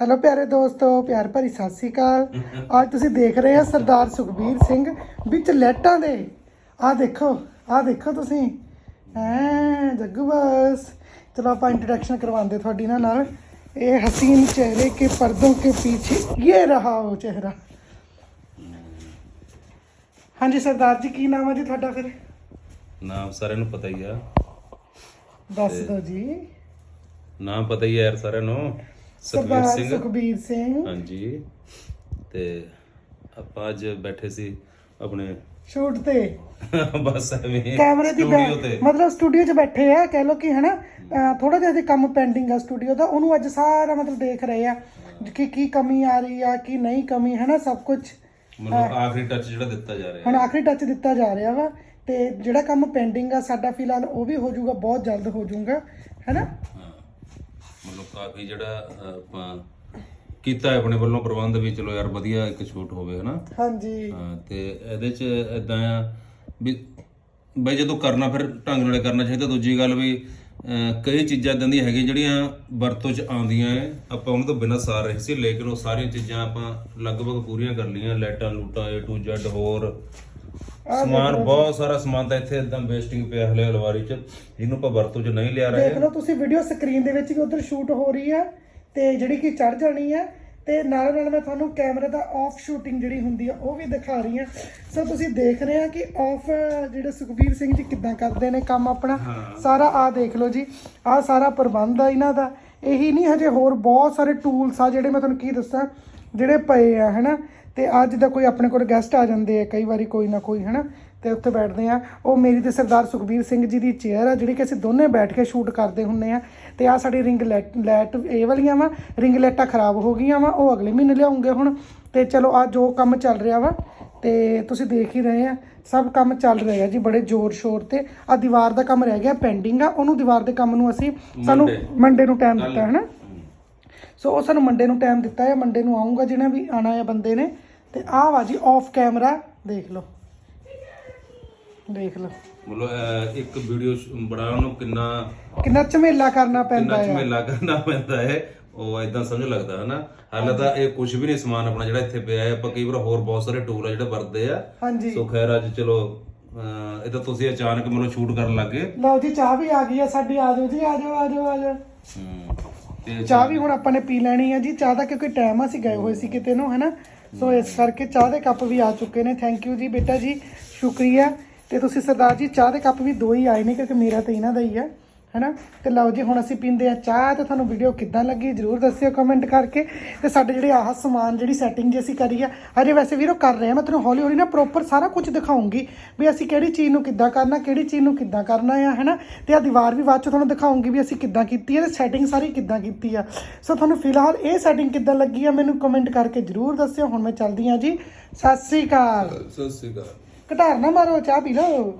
Hello ਪਿਆਰੇ ਦੋਸਤੋ ਪਿਆਰ ਭਰੀ ਸਤਿ ਸ੍ਰੀ ਅਕਾਲ। ਅੱਜ ਤੁਸੀਂ ਦੇਖ ਰਹੇ ਹੋ ਸਰਦਾਰ ਸੁਖਬੀਰ ਸਿੰਘ ਵਿੱਚ ਲੈਟਾਂ ਦੇ। ਆਹ ਦੇਖੋ ਆਹ ਦੇਖੋ ਤੁਸੀਂ। ਐ ਜੱਗੂ ਬਸ। ਚਲੋ ਆਪਾਂ ਇੰਟਰੋਡਕਸ਼ਨ ਕਰਵਾਉਂਦੇ ਤੁਹਾਡੀ ਨਾਲ ਨਾਲ। ਇਹ ਹਸੀਨ ਚਿਹਰੇ ਕੇ ਪਰਦੋਂ ਕੇ ਪਿੱਛੇ ਇਹ ਰਹਾ ਉਹ ਚਿਹਰਾ। ਹਾਂਜੀ ਸਰਦਾਰ ਜੀ ਕੀ ਨਾਮ ਹੈ ਜੀ ਤੁਹਾਡਾ ਫਿਰ? ਨਾਮ ਸਾਰਿਆਂ ਨੂੰ ਪਤਾ ਹੀ ਆ। ਦੱਸ ਦਿਓ ਜੀ। ਨਾਮ ਪਤਾ ਹੀ ਆ ਯਾਰ ਸਾਰਿਆਂ ਨੂੰ। ਸਰਦਾਰ ਸਿੰਘ। ਸੁਖਬੀਰ ਸਿੰਘ। ਹਾਂਜੀ। ਤੇ ਆਪਾਂ ਅੱਜ ਬੈਠੇ ਸੀ ਆਪਣੇ ਸ਼ੂਟ ਤੇ। ਬਸ ਐਵੇਂ ਕੈਮਰੇ ਦੀ studio ਬੈ- ਤੇ। ਮਤਲਬ ਸਟੂਡੀਓ 'ਚ ਬੈਠੇ ਆ ਕਹਿ ਲੋ ਕਿ ਹਨਾ ਥੋੜਾ ਜਿਹਾ ਜੇ ਕੰਮ ਪੈਂਡਿੰਗ ਆ ਸਟੂਡੀਓ ਦਾ ਉਹਨੂੰ ਅੱਜ ਸਾਰਾ ਮਤਲਬ ਦੇਖ ਰਹੇ ਆ ਕਿ ਕੀ ਕਮੀ ਆ ਰਹੀ ਆ ਕੀ ਨਹੀਂ ਕਮੀ ਹਨਾ ਸਭ ਕੁਝ ਮਤਲਬ ਆਖਰੀ ਟੱਚ ਜਿਹੜਾ ਦਿੱਤਾ ਜਾ ਰਿਹਾ। ਹੁਣ ਆਖਰੀ ਟੱਚ ਦਿੱਤਾ ਜਾ ਰਿਹਾ ਵਾ ਤੇ ਜਿਹੜਾ ਕੰਮ ਪੈਂਡਿੰਗ ਆ ਸਾਡਾ ਫਿਲਹਾਲ ਉਹ ਵੀ ਹੋ ਜਾਊਗਾ ਬਹੁਤ ਜਲਦ ਹੋ ਜਾਊਗਾ ਹਨਾ? ਹਾਂ। ਮਤਲਬ ਕਾਫੀ ਜਿਹੜਾ ਅਹ, ਆਪਾਂ ਕੀਤਾ ਹੈ ਆਪਣੇ ਵੱਲੋਂ ਪ੍ਰਬੰਧ ਵੀ ਚਲੋ ਯਾਰ ਵਧੀਆ ਇੱਕ ਸ਼ੂਟ ਹੋਵੇ ਹਨਾ? ਹਾਂਜੀ। ਹਾਂ ਤੇ ਇਹਦੇ ਚ ਇਦਾਂ ਆ ਵੀ ਬਈ ਜਦੋਂ ਕਰਨਾ ਫਿਰ ਢੰਗ ਨਾਲ ਕਰਨਾ ਚਾਹੀਦਾ। ਦੂਜੀ ਗੱਲ ਵੀ ਅਹ, ਕਈ ਚੀਜ਼ਾਂ ਇਦਾਂ ਦੀਆਂ ਹੈਗੀਆਂ ਜਿਹੜੀਆਂ ਵਰਤੋਂ ਚ ਆਉਂਦੀਆਂ ਐ। ਆਪਾਂ ਉਹਨਾਂ ਤੋਂ ਬਿਨਾਂ ਸਾਰ ਰਹੇ ਸੀ ਲੇਕਿਨ ਉਹ ਸਾਰੀਆਂ ਚੀਜ਼ਾਂ ਆਪਾਂ ਲਗਭਗ ਪੂਰੀਆਂ ਕਰ ਲਈਆਂ। ਲਾਈਟਾਂ ਲੂਟਾਂ A to Z ਹੋਰ ਸਮਾਨ ਬਹੁਤ ਸਾਰਾ ਸਮਾਨ ਤਾਂ ਇੱਥੇ ਇਦਾਂ ਵੇਸਟਿੰਗ ਪਿਆ ਹਲੇ ਅਲਵਾਰੀ ਚ। ਜਿਹਨੂੰ ਆਪਾਂ ਵਰਤੋਂ ਚ ਨਹੀਂ ਲਿਆ ਰਹੇ। ਦੇਖ ਲਓ ਤੁਸੀਂ ਵੀਡੀਓ ਸਕਰੀਨ ਦੇ ਵਿੱਚ ਵੀ ਉਧਰ ਸ਼ੂਟ ਹੋ ਰਹੀ ਆ ਤੇ ਜਿਹੜੀ ਕਿ ਚੜ ਜਾਣੀ ਆ। ਤੇ ਨਾਲ ਨਾਲ ਮੈਂ ਤੁਹਾਨੂੰ ਕੈਮਰੇ ਦਾ ਆਫ ਸ਼ੂਟਿੰਗ ਜਿਹੜੀ ਹੁੰਦੀ ਆ ਉਹ ਵੀ ਦਿਖਾ ਰਹੀ ਆ। ਸੋ ਤੁਸੀਂ ਦੇਖ ਰਹੇ ਆ ਕਿ ਆਫ ਜਿਹੜੇ ਸੁਖਬੀਰ ਸਿੰਘ ਜੀ ਕਿੱਦਾਂ ਕਰਦੇ ਨੇ ਕੰਮ ਆਪਣਾ। ਸਾਰਾ ਆ ਦੇਖ ਲਓ ਜੀ। ਆ ਸਾਰਾ ਪ੍ਰਬੰਧ ਆ ਇਹਨਾਂ ਦਾ। ਇਹੀ ਨਹੀਂ ਹਜੇ ਹੋਰ ਬਹੁਤ ਸਾਰੇ ਟੂਲਸ ਆ ਜਿਹੜੇ ਮੈਂ ਤੁਹਾਨੂੰ ਕੀ ਦੱਸਾਂ ਜਿਹੜੇ ਪਏ ਆ ਹਨਾ? ਤੇ ਅੱਜ ਦਾ ਕੋਈ ਆਪਣੇ ਕੋਲ ਗੈਸਟ ਆ ਜਾਂਦੇ ਆ ਕਈ ਵਾਰੀ ਕੋਈ ਨਾ ਕੋਈ ਹਨਾ? ਤੇ ਉੱਥੇ ਬੈਠਦੇ ਆ। ਉਹ ਮੇਰੀ ਤੇ ਸਰਦਾਰ ਸੁਖਬੀਰ ਸਿੰਘ ਜੀ ਦੀ ਚੇਅਰ ਆ ਜਿਹੜੀ ਕਿ ਅਸੀਂ ਦੋਨੇ ਬੈਠ ਕੇ ਸ਼ੂਟ ਕਰਦੇ ਹੁੰਨੇ ਆ। ਤੇ ਆ ਸਾਡੀ ਰਿੰਗ ਲਾਈਟ ਇਹ ਵਾਲੀਆਂ ਵਾ ਰਿੰਗ ਲਾਈਟਾਂ ਖਰਾਬ ਹੋ ਗਈਆਂ ਵਾ ਉਹ ਅਗਲੇ ਮਹੀਨੇ ਲਿਆਉਂਗੇ ਹੁਣ। ਤੇ ਚਲੋ ਆ ਜੋ ਕੰਮ ਚੱਲ ਰਿਹਾ ਵਾ ਤੇ ਤੁਸੀਂ ਦੇਖ ਹੀ ਰਹੇ ਆ ਸਭ ਕੰਮ ਚੱਲ ਰਿਹਾ ਜੀ ਬੜੇ ਜ਼ੋਰ ਸ਼ੋਰ ਤੇ। ਆ ਦੀਵਾਰ ਦਾ ਕੰਮ ਰਹਿ ਗਿਆ ਪੈਂਡਿੰਗ ਆ। ਉਹਨੂੰ ਦੀਵਾਰ ਦੇ ਕੰਮ ਨੂੰ ਅਸੀਂ ਸਾਨੂੰ ਮੰਡੇ ਨੂੰ ਟਾਈਮ ਦਿੱਤਾ ਹੈ। ਨਾ ਸੋ ਉਹ ਸਾਨੂੰ ਮੰਡੇ ਨੂੰ ਟਾਈਮ ਦਿੱਤਾ ਹੈ ਮੰਡੇ ਨੂੰ ਆਉਂਗਾ ਜਿਹਨੇ ਵੀ ਆਣਾ ਹੈ ਬੰਦੇ ਨੇ। ਤੇ ਆਹ ਵਾ ਜੀ ਆਫ ਕੈਮਰਾ ਦੇਖ ਲਓ। ਦੇਖ ਲਓ। ਮਤਲਬ ਅਹ, ਇੱਕ ਵੀਡੀਓ ਬਣਾਉਣ ਨੂੰ ਕਿੰਨਾ ਕਿੰਨਾ ਝਮੇਲਾ ਕਰਨਾ ਪੈਂਦਾ ਕਿੰਨਾ ਹੈ ਝਮੇਲਾ ਕਰਨਾ ਪੈਂਦਾ ਹੈ। ਉਹ ਇਦਾਂ ਸਮਝ ਲੱਗਦਾ ਹੈ ਨਾ ਹਾਲੇ ਤਾਂ ਇਹ ਕੁਝ ਵੀ ਨਹੀਂ ਸਮਾਨ ਆਪਣਾ ਜਿਹੜਾ ਇੱਥੇ ਪਿਆ ਹੈ। ਆਪਾਂ ਕਈ ਵਾਰ ਹੋਰ ਬਹੁਤ ਸਾਰੇ ਟੂਲ ਆ ਜਿਹੜੇ ਵਰਤਦੇ ਆ। ਹਾਂਜੀ। ਸੋ ਖੈਰ ਅੱਜ ਚਲੋ ਅਹ, ਇਹ ਤਾਂ ਤੁਸੀਂ ਅਚਾਨਕ ਮੈਨੂੰ ਸ਼ੂਟ ਕਰਨ ਲੱਗੇ ਲਓ ਜੀ ਚਾਹ ਵੀ ਆ ਗਈ ਆ ਸਾਡੀ। ਆ ਜਾਓ ਜੀ ਆ ਜਾਓ ਆ ਜਾਓ ਆ ਜਾਓ। ਤੇ ਚਾਹ ਵੀ ਹੁਣ ਆਪਾਂ ਨੇ ਪੀ ਲੈਣੀ ਹੈ ਜੀ। ਚਾਹ ਦਾ ਕਿਉਂਕਿ ਟਾਈਮ ਅਸੀਂ ਗਏ ਹੋਏ ਸੀ ਕਿਤੇ ਨੂੰ ਹੈਨਾ? ਸੋ ਇਸ ਕਰਕੇ ਚਾਹ ਦੇ ਕੱਪ ਵੀ ਆ ਚੁੱਕੇ ਨੇ। ਥੈਂਕ ਯੂ ਜੀ ਬੇਟਾ ਜੀ, ਸ਼ੁਕਰੀਆ। ਤੇ ਤੁਸੀਂ ਸਰਦਾਰ ਜੀ, ਚਾਹ ਦੇ ਕੱਪ ਵੀ ਦੋ ਹੀ ਆਏ ਨੇ ਕਿਉਂਕਿ ਮੇਰਾ ਤੇ ਇਹਨਾਂ ਦਾ ਹੀ ਹੈ ਹੈਨਾ? ਤੇ ਲਓ ਜੀ ਹੁਣ ਅਸੀਂ ਪੀਂਦੇ ਆ ਚਾਹ ਤੇ ਤੁਹਾਨੂੰ ਵੀਡੀਓ ਕਿੱਦਾਂ ਲੱਗੀ ਜਰੂਰ ਦੱਸਿਓ ਕਮੈਂਟ ਕਰਕੇ। ਤੇ ਸਾਡੇ ਜਿਹੜੇ ਆਹ ਸਮਾਨ ਜਿਹੜੀ ਸੈਟਿੰਗ ਜੇ ਅਸੀਂ ਕਰੀ ਆ ਹਜੇ ਵੈਸੇ ਵੀਰੋ ਕਰ ਰਹੇ ਆ ਮੈਂ ਤੁਹਾਨੂੰ ਹੌਲੀ ਹੌਲੀ ਨਾ ਪ੍ਰੋਪਰ ਸਾਰਾ ਕੁਝ ਦਿਖਾਉਂਗੀ ਵੀ ਅਸੀਂ ਕਿਹੜੀ ਚੀਜ਼ ਨੂੰ ਕਿੱਦਾਂ ਕਰਨਾ ਕਿਹੜੀ ਚੀਜ਼ ਨੂੰ ਕਿੱਦਾਂ ਕਰਨਾ ਆ ਹੈਨਾ? ਤੇ ਆ ਦੀਵਾਰ ਵੀ ਬਾਅਦ ਚ ਤੁਹਾਨੂੰ ਦਿਖਾਉਂਗੀ ਵੀ ਅਸੀਂ ਕਿੱਦਾਂ ਕੀਤੀ ਹੈ ਤੇ ਸੈਟਿੰਗ ਸਾਰੀ ਕਿੱਦਾਂ ਕੀਤੀ ਆ। ਸੋ ਤੁਹਾਨੂੰ ਫਿਲਹਾਲ ਇਹ ਸੈਟਿੰਗ ਕਿੱਦਾਂ ਲੱਗੀ ਆ ਮੈਨੂੰ ਕਮੈਂਟ ਕਰਕੇ ਜਰੂਰ ਦੱਸਿਓ। ਹੁਣ ਮੈਂ ਚੱਲਦੀ ਆ ਜੀ। ਸਤਿ ਸ੍ਰੀ ਅਕਾਲ। ਸਤਿ ਸ਼੍ਰੀ ਅਕਾਲ। ਘਟਾਰ ਨਾ ਮਾਰੋ ਚਾਹ ਪੀ ਲਓ।